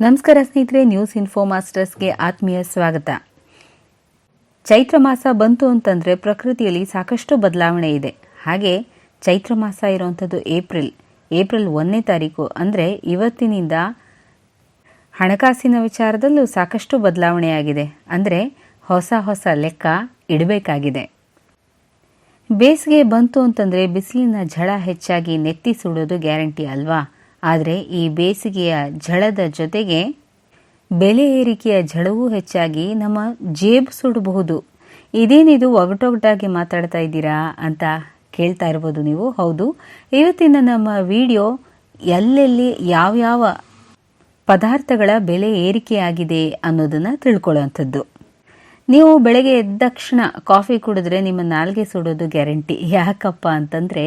ನಮಸ್ಕಾರ ಸ್ನೇಹಿತರೆ news info ಮಾಸ್ಟರ್ಸ್ಗೆ ಆತ್ಮೀಯ ಸ್ವಾಗತ. ಚೈತ್ರ ಮಾಸ ಬಂತು ಅಂತಂದರೆ ಪ್ರಕೃತಿಯಲ್ಲಿ ಸಾಕಷ್ಟು ಬದಲಾವಣೆ ಇದೆ. ಹಾಗೆ ಚೈತ್ರ ಮಾಸ ಇರುವಂಥದ್ದು ಏಪ್ರಿಲ್. ಏಪ್ರಿಲ್ ಒಂದನೇ ತಾರೀಕು ಅಂದರೆ ಇವತ್ತಿನಿಂದ ಹಣಕಾಸಿನ ವಿಚಾರದಲ್ಲೂ ಸಾಕಷ್ಟು ಬದಲಾವಣೆಯಾಗಿದೆ ಅಂದರೆ ಹೊಸ ಹೊಸ ಲೆಕ್ಕ ಇಡಬೇಕಾಗಿದೆ. ಬೇಸಿಗೆ ಬಂತು ಅಂತಂದರೆ ಬಿಸಿಲಿನ ಝಳ ಹೆಚ್ಚಾಗಿ ನೆತ್ತಿ ಸುಡೋದು ಗ್ಯಾರಂಟಿ ಅಲ್ವಾ? ಆದರೆ ಈ ಬೇಸಿಗೆಯ ಝಳದ ಜೊತೆಗೆ ಬೆಲೆ ಏರಿಕೆಯ ಝಳವೂ ಹೆಚ್ಚಾಗಿ ನಮ್ಮ ಜೇಬ್ ಸುಡಬಹುದು. ಇದೇನಿದು ಒಗಟೊಗಟಾಗಿ ಮಾತಾಡ್ತಾ ಇದ್ದೀರಾ ಅಂತ ಕೇಳ್ತಾ ಇರ್ಬೋದು ನೀವು. ಹೌದು, ಇವತ್ತಿನ ನಮ್ಮ ವಿಡಿಯೋ ಎಲ್ಲೆಲ್ಲಿ ಯಾವ್ಯಾವ ಪದಾರ್ಥಗಳ ಬೆಲೆ ಏರಿಕೆಯಾಗಿದೆ ಅನ್ನೋದನ್ನು ತಿಳ್ಕೊಳ್ಳೋವಂಥದ್ದು. ನೀವು ಬೆಳಗ್ಗೆ ಎದ್ದ ತಕ್ಷಣ ಕಾಫಿ ಕುಡಿದ್ರೆ ನಿಮ್ಮ ನಾಲ್ಗೆ ಸುಡೋದು ಗ್ಯಾರಂಟಿ. ಯಾಕಪ್ಪ ಅಂತಂದರೆ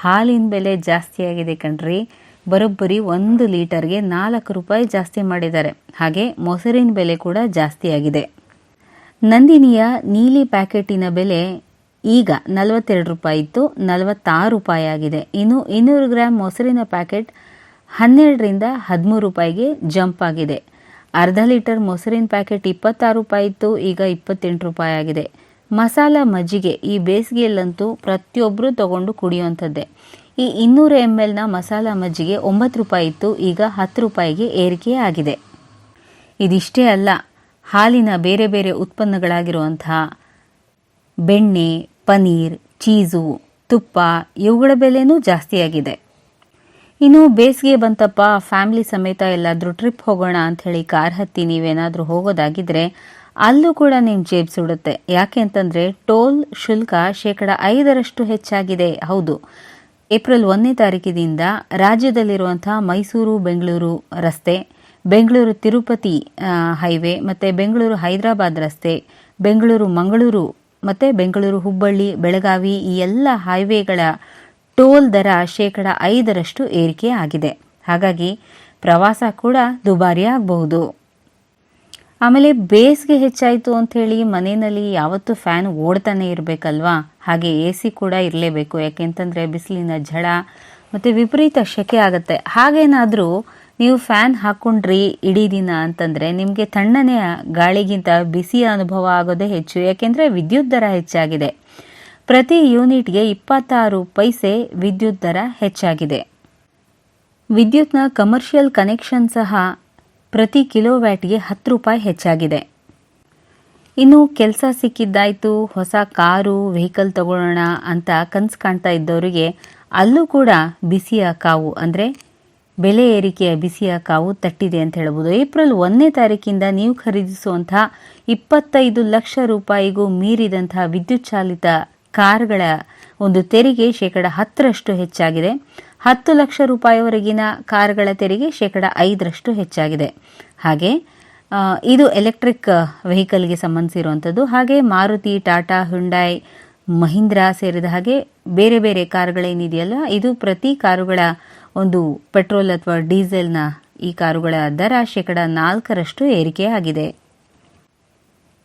ಹಾಲಿನ ಬೆಲೆ ಜಾಸ್ತಿ ಆಗಿದೆ ಕಣ್ರಿ. ಬರೋಬ್ಬರಿ ಒಂದು ಲೀಟರ್ಗೆ ನಾಲ್ಕು ರೂಪಾಯಿ ಜಾಸ್ತಿ ಮಾಡಿದ್ದಾರೆ. ಹಾಗೆ ಮೊಸರಿನ ಬೆಲೆ ಕೂಡ ಜಾಸ್ತಿ ಆಗಿದೆ. ನಂದಿನಿಯ ನೀಲಿ ಪ್ಯಾಕೆಟಿನ ಬೆಲೆ ಈಗ ನಲವತ್ತೆರಡು ರೂಪಾಯಿ ಇತ್ತು, ನಲವತ್ತಾರು ರೂಪಾಯಿ ಆಗಿದೆ. ಇನ್ನು ಇನ್ನೂರು ಗ್ರಾಮ್ ಮೊಸರಿನ ಪ್ಯಾಕೆಟ್ ಹನ್ನೆರಡರಿಂದ ಹದಿಮೂರು ರೂಪಾಯಿಗೆ ಜಂಪ್ ಆಗಿದೆ. ಅರ್ಧ ಲೀಟರ್ ಮೊಸರಿನ ಪ್ಯಾಕೆಟ್ ಇಪ್ಪತ್ತಾರು ರೂಪಾಯಿ ಇತ್ತು, ಈಗ ಇಪ್ಪತ್ತೆಂಟು ರೂಪಾಯಿ ಆಗಿದೆ. ಮಸಾಲ ಮಜ್ಜಿಗೆ ಈ ಬೇಸಿಗೆಯಲ್ಲಂತೂ ಪ್ರತಿಯೊಬ್ಬರು ತಗೊಂಡು ಕುಡಿಯುವಂಥದ್ದೇ. ಈ ಇನ್ನೂರ ಎಂ ಎಲ್ನ ಮಸಾಲ ಮಜ್ಜಿಗೆ ಒಂಬತ್ತು ರೂಪಾಯಿ ಇತ್ತು, ಈಗ ಹತ್ತು ರೂಪಾಯಿಗೆ ಏರಿಕೆ ಆಗಿದೆ ಇದಿಷ್ಟೇ ಅಲ್ಲ, ಹಾಲಿನ ಬೇರೆ ಬೇರೆ ಉತ್ಪನ್ನಗಳಾಗಿರುವಂತಹ ಬೆಣ್ಣೆ, ಪನೀರ್, ಚೀಸು, ತುಪ್ಪ ಇವುಗಳ ಬೆಲೆನೂ ಜಾಸ್ತಿಯಾಗಿದೆ. ಇನ್ನು ಬೇಸಿಗೆ ಬಂತಪ್ಪ, ಫ್ಯಾಮಿಲಿ ಸಮೇತ ಎಲ್ಲಾದರೂ ಟ್ರಿಪ್ ಹೋಗೋಣ ಅಂಥೇಳಿ ಕಾರ್ ಹತ್ತಿ ನೀವೇನಾದರೂ ಹೋಗೋದಾಗಿದ್ರೆ ಅಲ್ಲೂ ಕೂಡ ನಿಮ್ಮ ಜೇಬ್ ಸುಡುತ್ತೆ. ಯಾಕೆ ಅಂತಂದರೆ ಟೋಲ್ ಶುಲ್ಕ ಶೇಕಡ ಐದರಷ್ಟು ಹೆಚ್ಚಾಗಿದೆ. ಹೌದು. ಏಪ್ರಿಲ್ ಒಂದನೇ ತಾರೀಕಿನಿಂದ ರಾಜ್ಯದಲ್ಲಿರುವಂತಹ ಮೈಸೂರು, ಬೆಂಗಳೂರು ರಸ್ತೆ, ಬೆಂಗಳೂರು ತಿರುಪತಿ ಹೈವೇ ಮತ್ತು ಬೆಂಗಳೂರು ಹೈದರಾಬಾದ್ ರಸ್ತೆ, ಬೆಂಗಳೂರು ಮಂಗಳೂರು ಮತ್ತು ಬೆಂಗಳೂರು ಹುಬ್ಬಳ್ಳಿ, ಬೆಳಗಾವಿ ಈ ಎಲ್ಲ ಹೈವೇಗಳ ಟೋಲ್ ದರ ಶೇಕಡ ಐದರಷ್ಟು ಏರಿಕೆ ಆಗಿದೆ. ಹಾಗಾಗಿ ಪ್ರವಾಸ ಕೂಡ ದುಬಾರಿ ಆಗಬಹುದು. ಆಮೇಲೆ ಬೇಸಿಗೆ ಹೆಚ್ಚಾಯಿತು ಅಂಥೇಳಿ ಮನೆಯಲ್ಲಿ ಯಾವತ್ತೂ ಫ್ಯಾನ್ ಓಡ್ತಾನೆ ಇರಬೇಕಲ್ವಾ? ಹಾಗೆ ಎ ಸಿ ಕೂಡ ಇರಲೇಬೇಕು. ಯಾಕೆಂತಂದರೆ ಬಿಸಿಲಿನ ಝಳ ಮತ್ತು ವಿಪರೀತ ಶೆಕೆ ಆಗುತ್ತೆ. ಹಾಗೇನಾದರೂ ನೀವು ಫ್ಯಾನ್ ಹಾಕ್ಕೊಂಡ್ರಿ ಇಡೀ ದಿನ ಅಂತಂದರೆ ನಿಮಗೆ ತಣ್ಣನೆಯ ಗಾಳಿಗಿಂತ ಬಿಸಿ ಅನುಭವ ಆಗೋದೇ ಹೆಚ್ಚು. ಯಾಕೆಂದರೆ ವಿದ್ಯುತ್ ದರ ಹೆಚ್ಚಾಗಿದೆ. ಪ್ರತಿ ಯೂನಿಟ್ಗೆ ಇಪ್ಪತ್ತಾರು ಪೈಸೆ ವಿದ್ಯುತ್ ದರ ಹೆಚ್ಚಾಗಿದೆ. ವಿದ್ಯುತ್ನ ಕಮರ್ಷಿಯಲ್ ಕನೆಕ್ಷನ್ ಸಹ ಪ್ರತಿ ಕಿಲೋವ್ಯಾಟ್ಗೆ ಹತ್ತು ರೂಪಾಯಿ ಹೆಚ್ಚಾಗಿದೆ. ಇನ್ನು ಕೆಲಸ ಸಿಕ್ಕಿದ್ದಾಯ್ತು, ಹೊಸ ಕಾರು, ವೆಹಿಕಲ್ ತಗೊಳ್ಳೋಣ ಅಂತ ಕನಸು ಕಾಣ್ತಾ ಇದ್ದವರಿಗೆ ಅಲ್ಲೂ ಕೂಡ ಬಿಸಿಯ ಕಾವು ಅಂದರೆ ಬೆಲೆ ಏರಿಕೆಯ ಬಿಸಿಯ ಕಾವು ತಟ್ಟಿದೆ ಅಂತ ಹೇಳ್ಬೋದು. ಏಪ್ರಿಲ್ ಒಂದನೇ ತಾರೀಕಿಂದ ನೀವು ಖರೀದಿಸುವಂತಹ ಇಪ್ಪತ್ತೈದು ಲಕ್ಷ ರೂಪಾಯಿಗೂ ಮೀರಿದಂತಹ ವಿದ್ಯುತ್ ಚಾಲಿತ ಕಾರ್ಗಳ ಒಂದು ತೆರಿಗೆ ಶೇಕಡ ಹತ್ತರಷ್ಟು ಹೆಚ್ಚಾಗಿದೆ. ಹತ್ತು ಲಕ್ಷ ರೂಪಾಯಿವರೆಗಿನ ಕಾರ್ಗಳ ತೆರಿಗೆ ಶೇಕಡ ಐದರಷ್ಟು ಹೆಚ್ಚಾಗಿದೆ. ಹಾಗೆ ಇದು ಎಲೆಕ್ಟ್ರಿಕ್ ವೆಹಿಕಲ್ಗೆ ಸಂಬಂಧಿಸಿರುವಂಥದ್ದು. ಹಾಗೆ ಮಾರುತಿ, ಟಾಟಾ ಹುಂಡಾಯ್ ಮಹೀಂದ್ರಾ ಸೇರಿದ ಹಾಗೆ ಬೇರೆ ಬೇರೆ ಕಾರುಗಳೇನಿದೆಯಲ್ಲ ಇದು ಪ್ರತಿ ಕಾರುಗಳ ಒಂದು ಪೆಟ್ರೋಲ್ ಅಥವಾ ಡೀಸೆಲ್ನ ಈ ಕಾರುಗಳ ದರ ಶೇಕಡ ನಾಲ್ಕರಷ್ಟು ಏರಿಕೆ ಆಗಿದೆ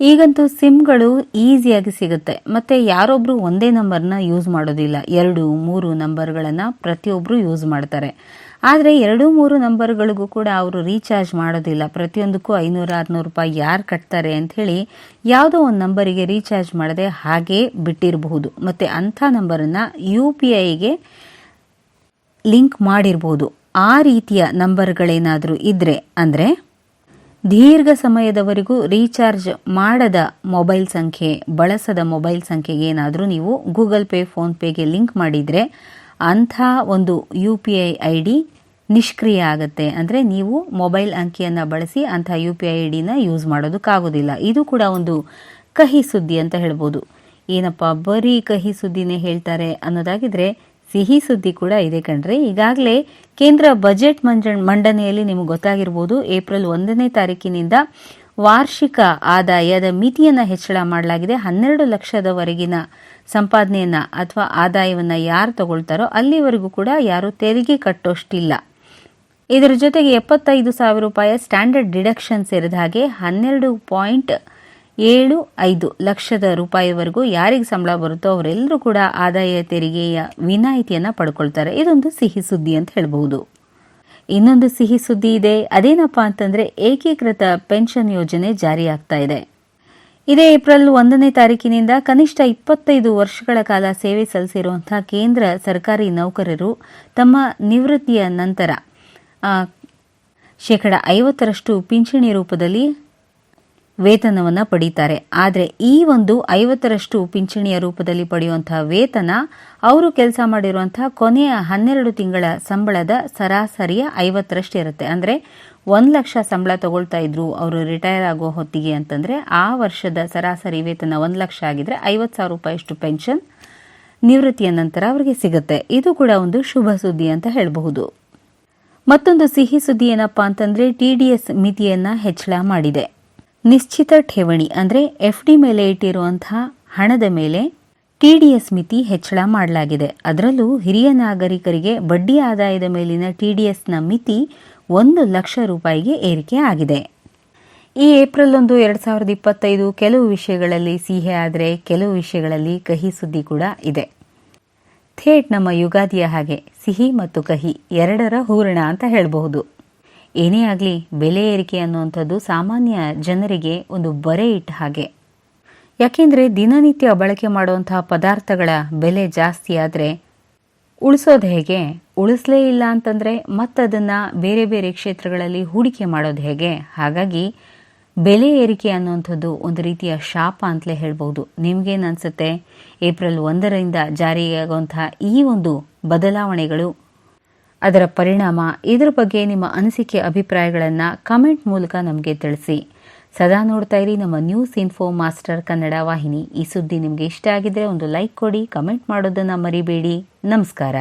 ಈಗಂತೂ ಸಿಮ್ಗಳು ಈಸಿಯಾಗಿ ಸಿಗುತ್ತೆ. ಮತ್ತು ಯಾರೊಬ್ಬರು ಒಂದೇ ನಂಬರ್ನ ಯೂಸ್ ಮಾಡೋದಿಲ್ಲ. ಎರಡು, ಮೂರು ನಂಬರ್ಗಳನ್ನು ಪ್ರತಿಯೊಬ್ಬರು ಯೂಸ್ ಮಾಡ್ತಾರೆ. ಆದರೆ ಎರಡು, ಮೂರು ನಂಬರ್ಗಳಿಗೂ ಕೂಡ ಅವರು ರೀಚಾರ್ಜ್ ಮಾಡೋದಿಲ್ಲ. ಪ್ರತಿಯೊಂದಕ್ಕೂ ಐನೂರು, ಆರುನೂರು ರೂಪಾಯಿ ಯಾರು ಕಟ್ತಾರೆ ಅಂಥೇಳಿ ಯಾವುದೋ ಒಂದು ನಂಬರಿಗೆ ರೀಚಾರ್ಜ್ ಮಾಡದೆ ಹಾಗೇ ಬಿಟ್ಟಿರಬಹುದು. ಮತ್ತು ಅಂಥ ನಂಬರನ್ನು ಯು ಪಿ ಐಗೆ ಲಿಂಕ್ ಮಾಡಿರ್ಬೋದು. ಆ ರೀತಿಯ ನಂಬರ್ಗಳೇನಾದರೂ ಇದ್ದರೆ ಅಂದರೆ ದೀರ್ಘ ಸಮಯದವರೆಗೂ ರೀಚಾರ್ಜ್ ಮಾಡದ ಮೊಬೈಲ್ ಸಂಖ್ಯೆ, ಬಳಸದ ಮೊಬೈಲ್ ಸಂಖ್ಯೆಗೆ ಏನಾದರೂ ನೀವು ಗೂಗಲ್ ಪೇ ಫೋನ್ಪೇಗೆ ಲಿಂಕ್ ಮಾಡಿದರೆ ಅಂಥ ಒಂದು U P I I D ನಿಷ್ಕ್ರಿಯ ಆಗುತ್ತೆ. ಅಂದರೆ ನೀವು ಮೊಬೈಲ್ ಅಂಕಿಯನ್ನು ಬಳಸಿ ಅಂಥ ಯು ಪಿ ಐ ಐ ಡಿನ ಯೂಸ್ ಮಾಡೋದಕ್ಕಾಗೋದಿಲ್ಲ. ಇದು ಕೂಡ ಒಂದು ಕಹಿ ಸುದ್ದಿ ಅಂತ ಹೇಳ್ಬೋದು. ಏನಪ್ಪ ಬರೀ ಕಹಿ ಸುದ್ದಿನೇ ಹೇಳ್ತಾರೆ ಅನ್ನೋದಾಗಿದ್ರೆ ಸಿಹಿ ಸುದ್ದಿ ಕೂಡ ಇದೆ ಕಣ್ರಿ. ಈಗಾಗಲೇ ಕೇಂದ್ರ ಬಜೆಟ್ ಮಂಜ, ಮಂಡನೆಯಲ್ಲಿ ನಿಮಗೆ ಗೊತ್ತಾಗಿರ್ಬೋದು, ಏಪ್ರಿಲ್ ಒಂದನೇ ತಾರೀಕಿನಿಂದ ವಾರ್ಷಿಕ ಆದಾಯದ ಮಿತಿಯನ್ನು ಹೆಚ್ಚಳ ಮಾಡಲಾಗಿದೆ. ಹನ್ನೆರಡು ಲಕ್ಷದವರೆಗಿನ ಸಂಪಾದನೆಯನ್ನ ಅಥವಾ ಆದಾಯವನ್ನು ಯಾರು ತಗೊಳ್ತಾರೋ ಅಲ್ಲಿವರೆಗೂ ಕೂಡ ಯಾರು ತೆರಿಗೆ ಕಟ್ಟೋಷ್ಟಿಲ್ಲ. ಇದರ ಜೊತೆಗೆ ಎಪ್ಪತ್ತೈದು ಸಾವಿರ ರೂಪಾಯಿ ಸ್ಟ್ಯಾಂಡರ್ಡ್ ಡಿಡಕ್ಷನ್ ಸೇರಿದ ಹಾಗೆ ಹನ್ನೆರಡು ಪಾಯಿಂಟ್ ಏಳು ಐದು ಲಕ್ಷದ ರೂಪಾಯಿವರೆಗೂ ಯಾರಿಗೆ ಸಂಬಳ ಬರುತ್ತೋ ಅವರೆಲ್ಲರೂ ಕೂಡ ಆದಾಯ ತೆರಿಗೆಯ ವಿನಾಯಿತಿಯನ್ನು ಪಡ್ಕೊಳ್ತಾರೆ. ಇದೊಂದು ಸಿಹಿ ಸುದ್ದಿ ಅಂತ ಹೇಳಬಹುದು. ಇನ್ನೊಂದು ಸಿಹಿ ಸುದ್ದಿ ಇದೆ. ಅದೇನಪ್ಪ ಅಂತಂದ್ರೆ ಏಕೀಕೃತ ಪೆನ್ಷನ್ ಯೋಜನೆ ಜಾರಿಯಾಗ್ತಾ ಇದೆ. ಇದೇ ಏಪ್ರಿಲ್ ಒಂದನೇ ತಾರೀಕಿನಿಂದ ಕನಿಷ್ಠ ಇಪ್ಪತ್ತೈದು ವರ್ಷಗಳ ಕಾಲ ಸೇವೆ ಸಲ್ಲಿಸಿರುವಂತಹ ಕೇಂದ್ರ ಸರ್ಕಾರಿ ನೌಕರರು ತಮ್ಮ ನಿವೃತ್ತಿಯ ನಂತರ ಶೇಕಡ ಐವತ್ತರಷ್ಟು ಪಿಂಚಣಿ ರೂಪದಲ್ಲಿ ವೇತನವನ್ನು ಪಡೀತಾರೆ. ಆದರೆ ಈ ಒಂದು ಐವತ್ತರಷ್ಟು ಪಿಂಚಣಿಯ ರೂಪದಲ್ಲಿ ಪಡೆಯುವಂತಹ ವೇತನ, ಅವರು ಕೆಲಸ ಮಾಡಿರುವಂತಹ ಕೊನೆಯ ಹನ್ನೆರಡು ತಿಂಗಳ ಸಂಬಳದ ಸರಾಸರಿಯ ಐವತ್ತರಷ್ಟು ಇರುತ್ತೆ. ಅಂದರೆ ಒಂದು ಲಕ್ಷ ಸಂಬಳ ತಗೊಳ್ತಾ ಇದ್ರು ಅವರು ರಿಟೈರ್ ಆಗೋ ಹೊತ್ತಿಗೆ ಅಂತಂದರೆ ಆ ವರ್ಷದ ಸರಾಸರಿ ವೇತನ ಒಂದು ಲಕ್ಷ ಆಗಿದ್ರೆ ಐವತ್ತು ಸಾವಿರ ರೂಪಾಯಿಯಷ್ಟು ಪೆನ್ಷನ್ ನಿವೃತ್ತಿಯ ನಂತರ ಅವರಿಗೆ ಸಿಗುತ್ತೆ. ಇದು ಕೂಡ ಒಂದು ಶುಭ ಸುದ್ದಿ ಅಂತ ಹೇಳಬಹುದು. ಮತ್ತೊಂದು ಸಿಹಿ ಸುದ್ದಿ ಏನಪ್ಪಾ ಅಂತಂದ್ರೆ ಟಿಡಿಎಸ್ ಮಿತಿಯನ್ನ ಹೆಚ್ಚಳ ಮಾಡಿದೆ. ನಿಶ್ಚಿತ ಠೇವಣಿ ಅಂದರೆ ಎಫ್ ಡಿ ಮೇಲೆ ಇಟ್ಟಿರುವಂತಹ ಹಣದ ಮೇಲೆ ಟಿ ಡಿ ಎಸ್ ಮಿತಿ ಹೆಚ್ಚಳ ಮಾಡಲಾಗಿದೆ. ಅದರಲ್ಲೂ ಹಿರಿಯ ನಾಗರಿಕರಿಗೆ ಬಡ್ಡಿ ಆದಾಯದ ಮೇಲಿನ ಟಿ ಡಿ ಎಸ್ನ ಮಿತಿ ಒಂದು ಲಕ್ಷ ರೂಪಾಯಿಗೆ ಏರಿಕೆ ಆಗಿದೆ. ಈ ಏಪ್ರಿಲ್ ಒಂದು ಎರಡ್ ಸಾವಿರದ ಇಪ್ಪತ್ತೈದು ಕೆಲವು ವಿಷಯಗಳಲ್ಲಿ ಸಿಹಿ ಆದರೆ ಕೆಲವು ವಿಷಯಗಳಲ್ಲಿ ಕಹಿ ಸುದ್ದಿ ಕೂಡ ಇದೆ. ಥೇಟ್ ನಮ್ಮ ಯುಗಾದಿಯ ಹಾಗೆ ಸಿಹಿ ಮತ್ತು ಕಹಿ ಎರಡರ ಹೂರಣ ಅಂತ ಹೇಳಬಹುದು. ಏನೇ ಆಗಲಿ ಬೆಲೆ ಏರಿಕೆ ಅನ್ನುವಂಥದ್ದು ಸಾಮಾನ್ಯ ಜನರಿಗೆ ಒಂದು ಬರೆ ಇಟ್ಟ ಹಾಗೆ. ಯಾಕೆಂದರೆ ದಿನನಿತ್ಯ ಬಳಕೆ ಮಾಡುವಂತಹ ಪದಾರ್ಥಗಳ ಬೆಲೆ ಜಾಸ್ತಿ ಆದರೆ ಉಳಿಸೋದು ಹೇಗೆ? ಉಳಿಸಲೇ ಇಲ್ಲ ಅಂತಂದರೆ ಮತ್ತದನ್ನು ಬೇರೆ ಬೇರೆ ಕ್ಷೇತ್ರಗಳಲ್ಲಿ ಹೂಡಿಕೆ ಮಾಡೋದು ಹೇಗೆ? ಹಾಗಾಗಿ ಬೆಲೆ ಏರಿಕೆ ಅನ್ನುವಂಥದ್ದು ಒಂದು ರೀತಿಯ ಶಾಪ ಅಂತಲೇ ಹೇಳ್ಬೋದು ನಿಮಗೇನು ಅನಿಸುತ್ತೆ? ಏಪ್ರಿಲ್ ಒಂದರಿಂದ ಜಾರಿಯಾಗುವಂತಹ ಈ ಒಂದು ಬದಲಾವಣೆಗಳು ಅದರ ಪರಿಣಾಮ ಇದರ ಬಗ್ಗೆ ನಿಮ್ಮ ಅನಿಸಿಕೆ ಅಭಿಪ್ರಾಯಗಳನ್ನು ಕಮೆಂಟ್ ಮೂಲಕ ನಮಗೆ ತಿಳಿಸಿ. ಸದಾ ನೋಡ್ತಾ ಇರಿ ನಮ್ಮ ನ್ಯೂಸ್ ಇನ್ಫೋ ಮಾಸ್ಟರ್ ಕನ್ನಡ ವಾಹಿನಿ. ಈ ಸುದ್ದಿ ನಿಮಗೆ ಇಷ್ಟ ಆಗಿದ್ರೆ ಒಂದು ಲೈಕ್ ಕೊಡಿ, ಕಮೆಂಟ್ ಮಾಡೋದನ್ನು ಮರಿಬೇಡಿ. ನಮಸ್ಕಾರ.